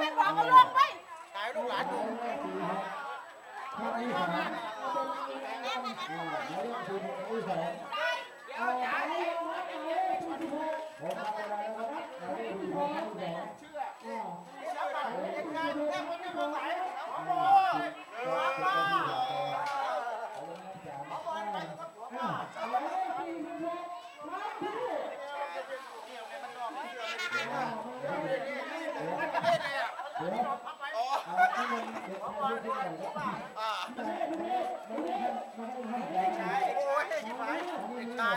เป็นขอก็ลงไปถ่ายลูกหลานดูโอ้ยยิ้ม มเด็กชาย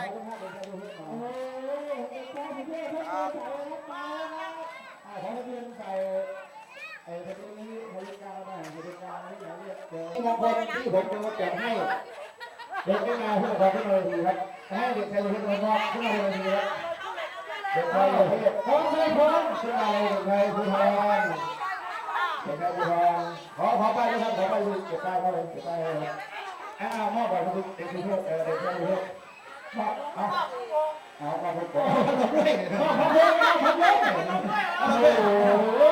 บางคนที่ผมจะมาแจกให้เด็กไม่มาเพื่อความขึ้นมาทีครับให้เด็กชายขึ้นมาครับขึ้นมาเลยทีครับ เด็กชายประเทพร้อมไม่พร้อมขึ้นมาเลยเด็กชายภูทรเด็กชายภูทรขอขอไปนะครับขอไปดูเก็บป้ายเข้าเลยเก็บป้ายเข้าเลยอ้าวมอบไปทุกเด็กทุกเออเด็กชายทุกมอบเอาเอามาผมขอด้วยมอบผมด้วยมอบผมด้วยโอ้โห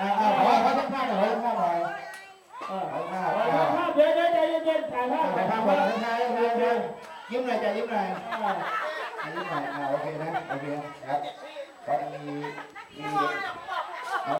อ่าขอขอสักภาพหน่อยสักภาพหน่อยออขอสักภาพเดี๋ยวเดี๋ยวใจเย็นๆถ่ายภาพถ่ายภาพก่อนถ่ายภาพยิ้มหน่อยจ้ะยิ้มหน่อย ยิ้มหน่อยอ่าโอเคนะ โอเคครับก็มีมี